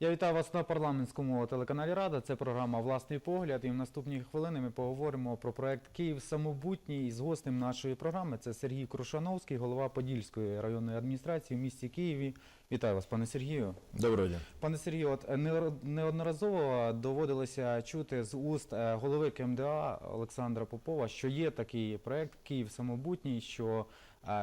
Я вітаю вас на парламентському телеканалі Рада. Це програма Власний погляд. І в наступні хвилини ми поговоримо про проект Київ самобутній. З гостем нашої програми це Сергій Крушановський, голова Подільської районної адміністрації в місті Києві. Вітаю вас, пане Сергію. Доброго дня. Пане Сергію, от е, неодноразово доводилося чути з уст е, голови КМДА Олександра Попова, що є такий проект Київ самобутній, що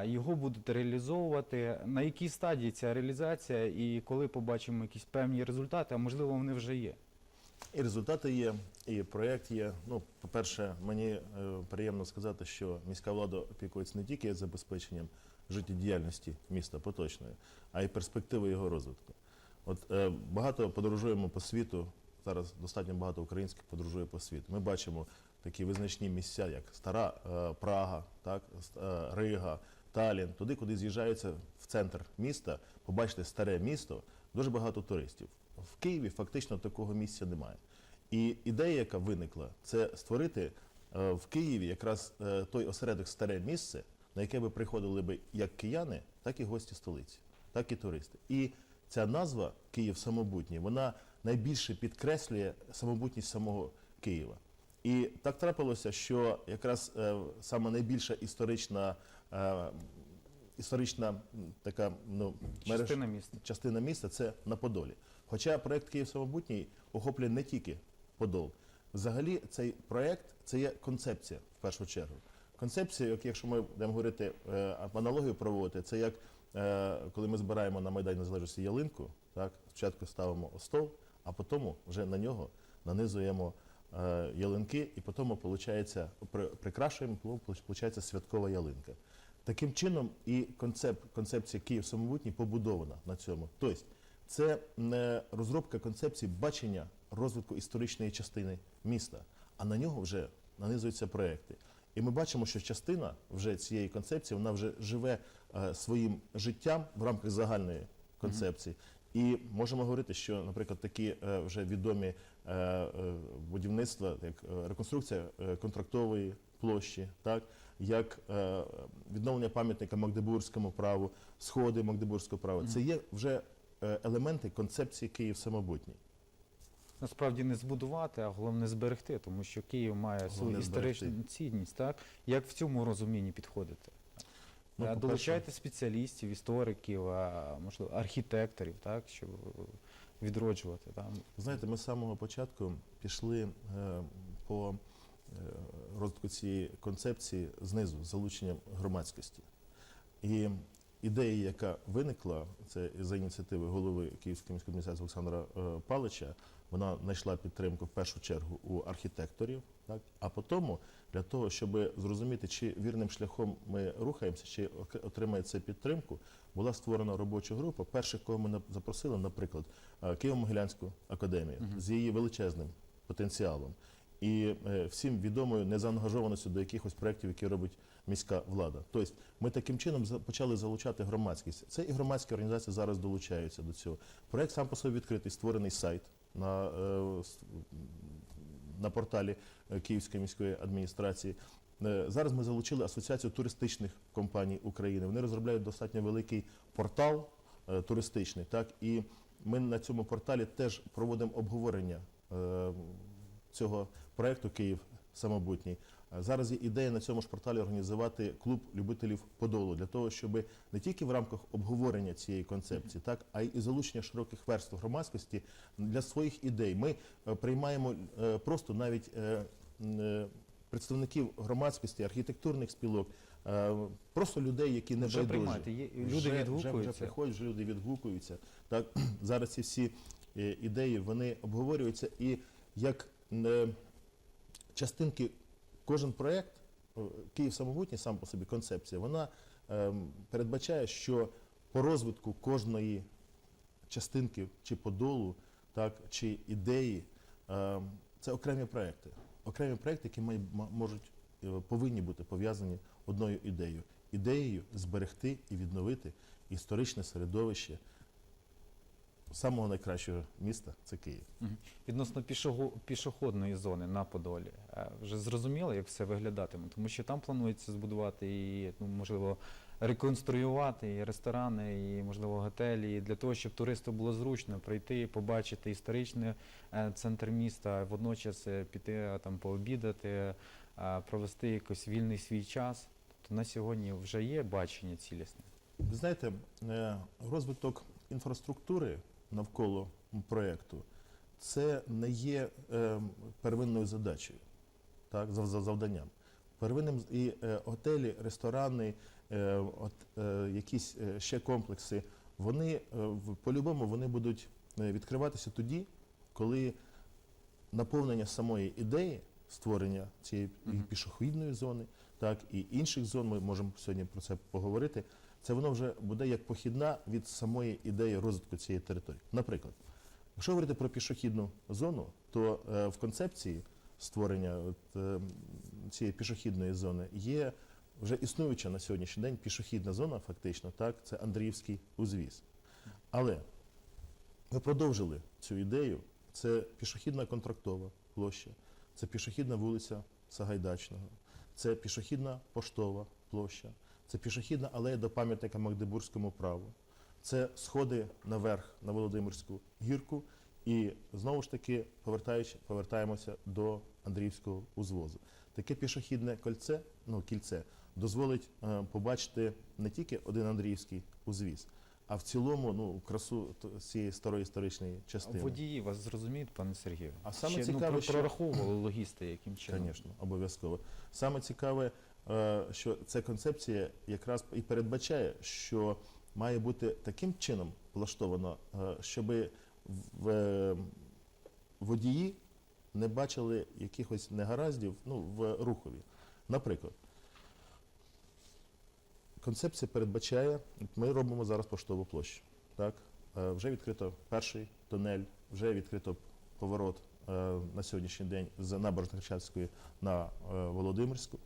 його будуть реалізовувати. На якій стадії ця реалізація, і коли побачимо якісь певні результати, а можливо вони вже є. І результати є, і проєкт є. Ну, по-перше, мені е, приємно сказати, що міська влада опікується не тільки забезпеченням життєдіяльності міста поточної, а й перспективи його розвитку. От е, багато подорожуємо по світу. Зараз достатньо багато українських подорожує по світу. Ми бачимо такі визначні місця, як Стара е, Прага, так, е, Рига, Талін, туди, куди з'їжджаються в центр міста, побачити старе місто, дуже багато туристів. В Києві фактично такого місця немає. І ідея, яка виникла, це створити е, в Києві якраз той осередок старе місце, на яке би приходили би як кияни, так і гості столиці, так і туристи. І ця назва Київ самобутній, вона найбільше підкреслює самобутність самого Києва. І так трапилося, що якраз е, саме найбільша історична, е, історична така ну, мереж- Частина міста. частина міста це на Подолі. Хоча проект Київ самобутній охоплює не тільки Подол. Взагалі, цей проект це є концепція в першу чергу. Концепція, як якщо ми будемо говорити е, аналогію проводити, це як е, коли ми збираємо на Майдані Незалежності ялинку, так спочатку ставимо стол, а потім вже на нього нанизуємо ялинки, і потім при, прикрашуємо, виходить святкова ялинка. Таким чином, і концеп, концепція Київ самобутній побудована на цьому. Тобто, це не розробка концепції бачення розвитку історичної частини міста, а на нього вже нанизуються проекти. І ми бачимо, що частина вже цієї концепції вона вже живе е, своїм життям в рамках загальної концепції. І можемо говорити, що, наприклад, такі е, вже відомі е, е, будівництва, як реконструкція контрактової площі, так як відновлення пам'ятника Магдебурзькому праву, сходи Магдебурзького права, це є вже елементи концепції Київ самобутній. Насправді не збудувати, а головне зберегти, тому що Київ має свою історичну цінність. Так як в цьому розумінні підходити? Ну, Е, Долучайте спеціалістів, істориків, можливо, архітекторів, так, щоб відроджувати там. Знаєте, ми з самого початку пішли е, по е, розвитку цієї концепції знизу, з залученням громадськості. І ідея, яка виникла, це за ініціативи голови Київської міської адміністрації Олександра е, Палича, вона знайшла підтримку в першу чергу у архітекторів, так? а потім для того, щоб зрозуміти, чи вірним шляхом ми рухаємося, чи отримає це підтримку, була створена робоча група. Перших, кого ми запросили, наприклад, е, Києво-Могилянську академію з її величезним потенціалом і е, всім відомою незаангажованістю до якихось проєктів, які робить міська влада. Тобто ми таким чином почали залучати громадськість. Це і громадські організації зараз долучаються до цього. Проєкт сам по собі відкритий, створений сайт на, е, на порталі е, Київської міської адміністрації. Зараз ми залучили Асоціацію туристичних компаній України. Вони розробляють достатньо великий портал туристичний. Так і ми на цьому порталі теж проводимо обговорення цього проекту Київ самобутній. Зараз є ідея на цьому ж порталі організувати клуб любителів Подолу для того, щоб не тільки в рамках обговорення цієї концепції, так а й і залучення широких верств громадськості для своїх ідей. Ми е, приймаємо е, просто навіть е, представників громадськості, архітектурних спілок, просто людей, які не Вже є- люди Вже- Вже, вже приходять, вже люди відгукуються. Так зараз ці всі ідеї вони обговорюються, і як частинки кожен проєкт, е, Київ самобутній сам по собі концепція, вона е, передбачає, що по розвитку кожної частинки чи подолу, так чи ідеї, е, це окремі проекти. Окремі проекти, які можуть е, повинні бути пов'язані одною ідеєю. Ідеєю зберегти і відновити історичне середовище самого найкращого міста це Київ. Відносно пішохідної зони на Подолі, е, вже зрозуміло, як все виглядатиме, тому що там планується збудувати і, ну, можливо, реконструювати і ресторани, і можливо готелі, і для того, щоб туристу було зручно прийти, побачити історичний е, центр міста, водночас е, піти там пообідати, провести якийсь вільний свій час. То на сьогодні вже є бачення цілісне. Ви знаєте, розвиток інфраструктури навколо проєкту це не є е, первинною задачею, так, за, за завданням. Первинним і е, готелі, ресторани, е, от, е, якісь е, ще комплекси, вони е, по-любому вони будуть е, відкриватися тоді, коли наповнення самої ідеї створення цієї пішохідної зони, так і інших зон, ми можемо сьогодні про це поговорити. Це воно вже буде як похідна від самої ідеї розвитку цієї території. Наприклад, якщо говорити про пішохідну зону, то е, в концепції створення от, е, цієї пішохідної зони є вже існуюча на сьогоднішній день пішохідна зона, фактично, так, це Андріївський узвіз. Але ми продовжили цю ідею. Це пішохідна контрактова площа, це пішохідна вулиця Сагайдачного, це пішохідна поштова площа, це пішохідна алея до пам'ятника Магдебурзькому праву, це сходи наверх на Володимирську гірку. І знову ж таки, повертаючи, повертаємося до Андріївського узвозу. Таке пішохідне кольце, ну кільце, дозволить е, побачити не тільки один Андріївський узвіз, а в цілому ну, красу цієї старої історичної частини. Водії вас зрозуміють, пане Сергію. А саме Ще, цікаве, ну, що- прораховували логісти, яким чином. Звісно, обов'язково. Саме цікаве, е, що ця концепція якраз і передбачає, що має бути таким чином влаштовано, щоб водії не бачили якихось негараздів ну, в рухові. Наприклад, концепція передбачає, ми робимо зараз поштову площу. Так? Е, Вже відкрито перший тунель, вже відкрито поворот е, на сьогоднішній день з набережної Хрещатської на е, Володимирську.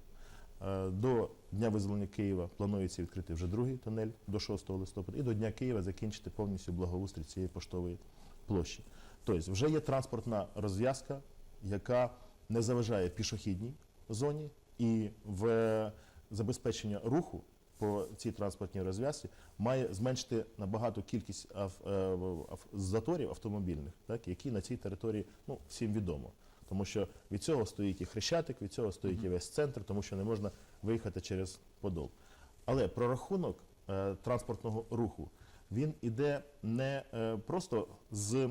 До Дня визволення Києва планується відкрити вже другий тунель до 6 листопада, і до Дня Києва закінчити повністю благоустрій цієї поштової площі. Тобто вже є транспортна розв'язка, яка не заважає пішохідній зоні, і в забезпечення руху по цій транспортній розв'язці має зменшити набагато кількість е, заторів автомобільних, так, які на цій території ну, всім відомо. Тому що від цього стоїть і Хрещатик, від цього стоїть і весь центр, тому що не можна виїхати через Подол. Але прорахунок е, транспортного руху він іде не е, просто з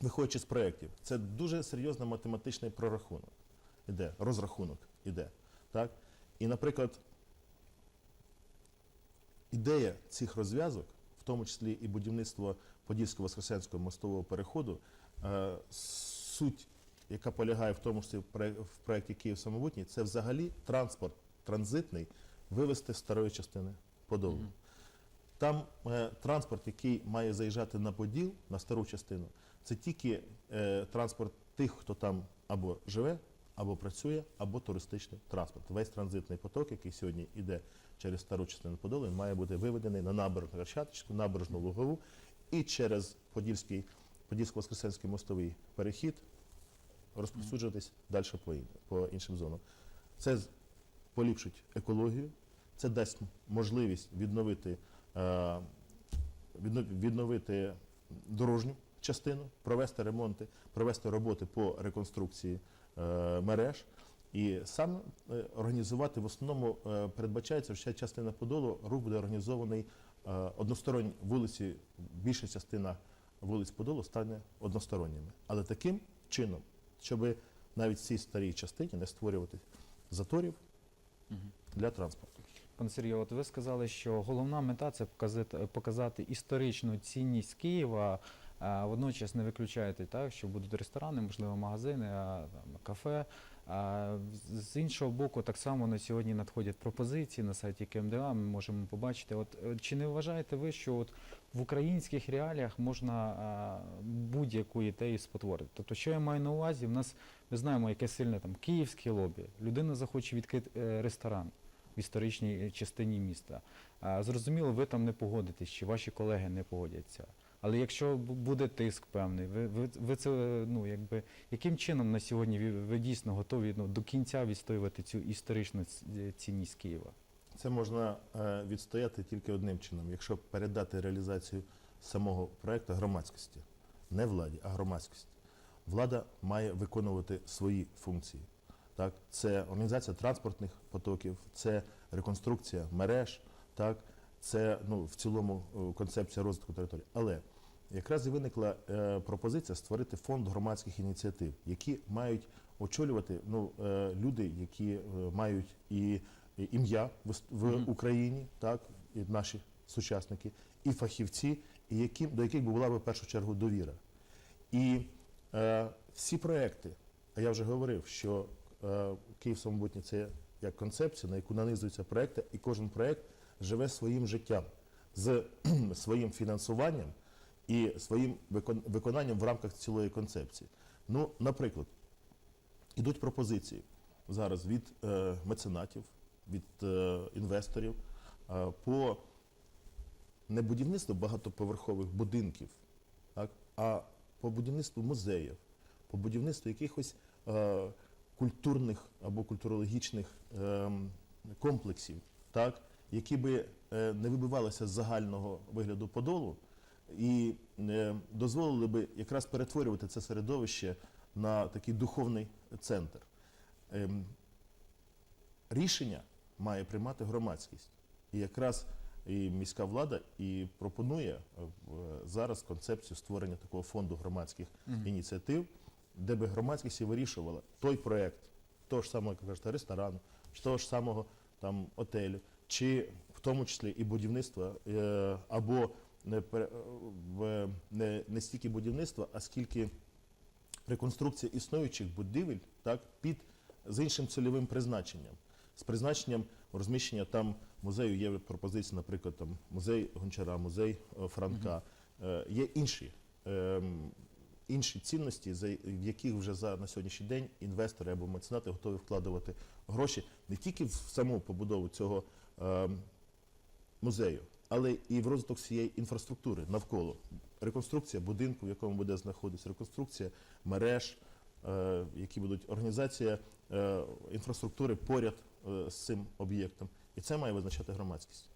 виходячи з проєктів. Це дуже серйозний математичний прорахунок. Іде, розрахунок іде. Так? І, наприклад, ідея цих розв'язок, в тому числі і будівництво Подільсько-Воскресенського мостового переходу, е, суть, яка полягає в тому числі в проєкті Київ самобутній, це взагалі транспорт транзитний вивести з старої частини Подолу. Там е, транспорт, який має заїжджати на Поділ, на стару частину, це тільки е, транспорт тих, хто там або живе, або працює, або туристичний транспорт. Весь транзитний поток, який сьогодні йде через стару частину Подолу, він має бути виведений на набережну Хрещатичку, набережну Лугову і через Подільський, Подільсько-Воскресенський мостовий перехід розповсюджуватись далі по, по іншим зонам. Це поліпшить екологію, це дасть можливість відновити, е, відновити дорожню частину, провести ремонти, провести роботи по реконструкції е, мереж. І сам е, організувати в основному е, передбачається, що ця частина Подолу рух буде організований е, односторонні вулиці, більша частина вулиць Подолу стане односторонніми. Але таким чином, щоб навіть в цій старій частині не створювати заторів для транспорту. Пане Сергію, от ви сказали, що головна мета це показати, показати історичну цінність Києва. Водночас не виключаєте так, що будуть ресторани, можливо, магазини, кафе. А з- іншого боку, так само на сьогодні надходять пропозиції на сайті КМДА. Ми можемо побачити. От е, чи не вважаєте ви, що от в українських реаліях можна будь-яку ідею спотворити? Тобто, що я маю на увазі? В нас ми знаємо, яке сильне там київське лобі. Людина захоче відкрити е, ресторан в історичній частині міста. Зрозуміло, ви там не погодитесь, чи ваші колеги не погодяться. Але якщо буде тиск певний, ви, ви, ви це ну якби яким чином на сьогодні ви, ви дійсно готові ну, до кінця відстоювати цю історичну цінність Києва? це можна е, відстояти тільки одним чином, якщо передати реалізацію самого проекту громадськості, не владі, а громадськості. Влада має виконувати свої функції. Так, це організація транспортних потоків, це реконструкція мереж, так, це ну, в цілому е, концепція розвитку території. Але якраз і виникла е, пропозиція створити фонд громадських ініціатив, які мають очолювати ну, е, люди, які е, мають і, ім'я в. Україні, так, і наші сучасники, і фахівці, і які, до яких була би в першу чергу довіра. І е, всі проекти, а я вже говорив, що е, Київ самобутній це як концепція, на яку нанизуються проекти, і кожен проект живе своїм життям з своїм фінансуванням і своїм виконанням в рамках цілої концепції. Ну, наприклад, ідуть пропозиції зараз від е, меценатів, від е, інвесторів е, по не будівництву багатоповерхових будинків, так, а по будівництву музеїв, по будівництву якихось культурних або культурологічних ем, комплексів, так, які би не вибивалися з загального вигляду подолу і е, дозволили би якраз перетворювати це середовище на такий духовний центр. Ем, рішення має приймати громадськість. І якраз і міська влада і пропонує е, зараз концепцію створення такого фонду громадських Мгм. ініціатив, де би громадськість і вирішувала той проект, того ж самого, як кажете, ресторану, чи того ж самого там отелю, чи в тому числі і будівництва, е, або не, пере- в- не, не стільки будівництва, а скільки реконструкція існуючих будівель так, під, з іншим цільовим призначенням. З призначенням розміщення там музею є пропозиції, наприклад, там музей Гончара, музей е, Франка. Е, є інші, ем, інші цінності, за, в яких вже за на сьогоднішній день інвестори або меценати готові вкладувати гроші не тільки в саму побудову цього ем, музею, але і в розвиток цієї інфраструктури навколо. Реконструкція будинку, в якому буде знаходитися, реконструкція мереж, е, які будуть організація е, інфраструктури поряд е, з цим об'єктом. І це має визначати громадськість.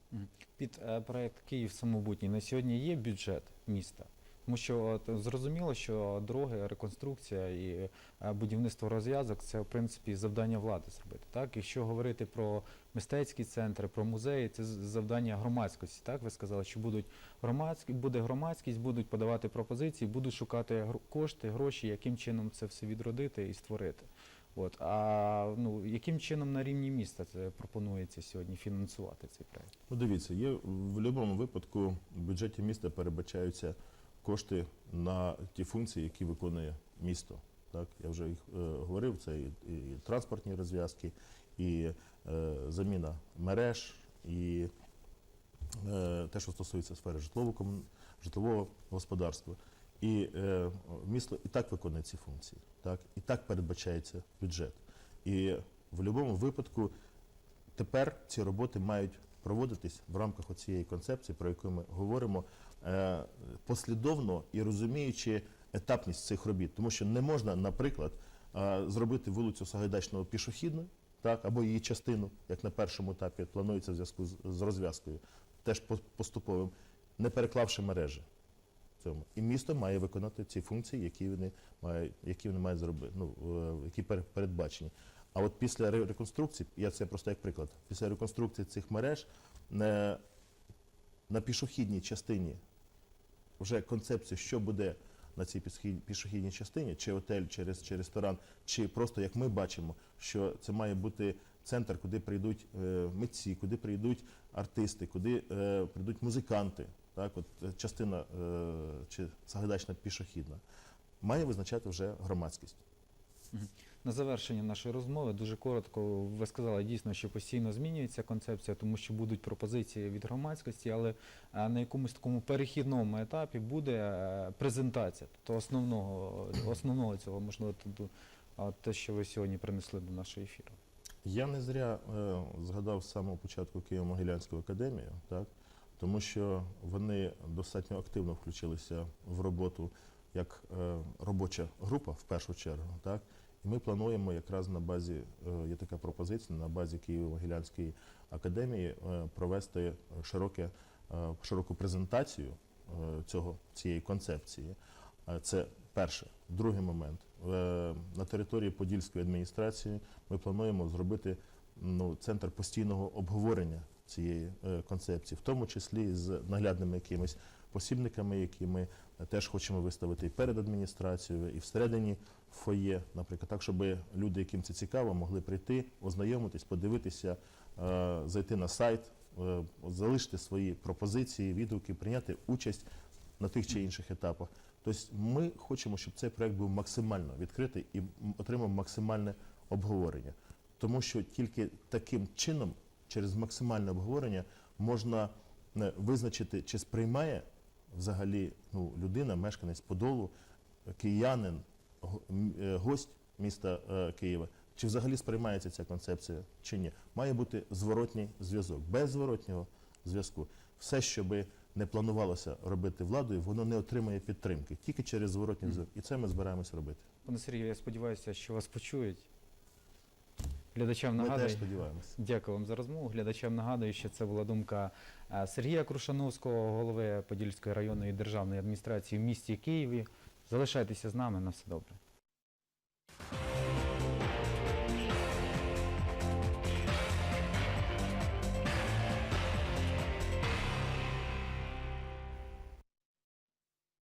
Під проект Київ самобутній на сьогодні є бюджет міста. Тому що зрозуміло, що дороги, реконструкція і е, будівництво розв'язок це в принципі завдання влади зробити. Так, якщо говорити про мистецькі центри, про музеї, це завдання громадськості. Так, ви сказали, що будуть громадські, буде громадськість, будуть подавати пропозиції, будуть шукати кошти, гроші, яким чином це все відродити і створити. От а ну яким чином на рівні міста це пропонується сьогодні фінансувати цей проект? Ну, є в будь-якому випадку в бюджеті міста передбачаються кошти на ті функції, які виконує місто. Так, я вже їх е, говорив, це і, і транспортні розв'язки, і е, заміна мереж, і е, те, що стосується сфери житлового, житлового господарства. І е, місто і так виконує ці функції, так, і так передбачається бюджет. І в будь-якому випадку тепер ці роботи мають проводитись в рамках цієї концепції, про яку ми говоримо, е, послідовно і розуміючи етапність цих робіт. Тому що не можна, наприклад, е, зробити вулицю Сагайдачного пішохідною, так, або її частину, як на першому етапі планується в зв'язку з, розв'язкою, теж по- поступовим, не переклавши мережі. Цьому. І місто має виконати ці функції, які вони мають, які вони мають зробити, ну, е, які пер- передбачені. А от після реконструкції, я це просто як приклад, після реконструкції цих мереж не, на пішохідній частині вже концепцію, що буде на цій пішохідній частині, чи отель, чи, чи ресторан, чи просто як ми бачимо, що це має бути центр, куди прийдуть е, митці, куди прийдуть артисти, куди е, прийдуть музиканти. Так, от е, частина е, чи Сагайдачна пішохідна має визначати вже громадськість. На завершення нашої розмови дуже коротко ви сказали дійсно, що постійно змінюється концепція, тому що будуть пропозиції від громадськості, але е, на якомусь такому перехідному етапі буде е, презентація, тобто основного основного цього можливо т- те, що ви сьогодні принесли до нашого ефіру. Я не зря е, згадав з самого початку Києво-Могилянську академію, так, тому що вони достатньо активно включилися в роботу як е, робоча група в першу чергу, так, І ми плануємо якраз на базі, е, є така пропозиція, на базі Києво-Могилянської академії е, провести широке, е, широку презентацію цього, цієї концепції. Це перше. Другий момент. На території Подільської адміністрації ми плануємо зробити ну, центр постійного обговорення цієї концепції, в тому числі з наглядними якимись посібниками, які ми теж хочемо виставити і перед адміністрацією, і всередині фоє, наприклад, так, щоб люди, яким це цікаво, могли прийти, ознайомитись, подивитися, е, зайти на сайт, е, залишити свої пропозиції, відгуки, прийняти участь на тих чи інших етапах. Тобто ми хочемо, щоб цей проект був максимально відкритий і отримав максимальне обговорення. Тому що тільки таким чином, через максимальне обговорення, можна е, визначити, чи сприймає взагалі ну, людина, мешканець Подолу, киянин, гость міста е, Києва, чи взагалі сприймається ця концепція, чи ні. Має бути зворотній зв'язок. Без зворотнього зв'язку все, що би не планувалося робити владою, воно не отримає підтримки тільки через зворотній Мгм. зв'язок. І це ми збираємось робити. Пане Сергію, я сподіваюся, що вас почують. Глядачам Ми нагадую. теж сподіваємося. Дякую вам за розмову. Глядачам нагадую, що це була думка е, Сергія Крушановського, голови Подільської районної державної адміністрації в місті Києві. Залишайтеся з нами на все добре.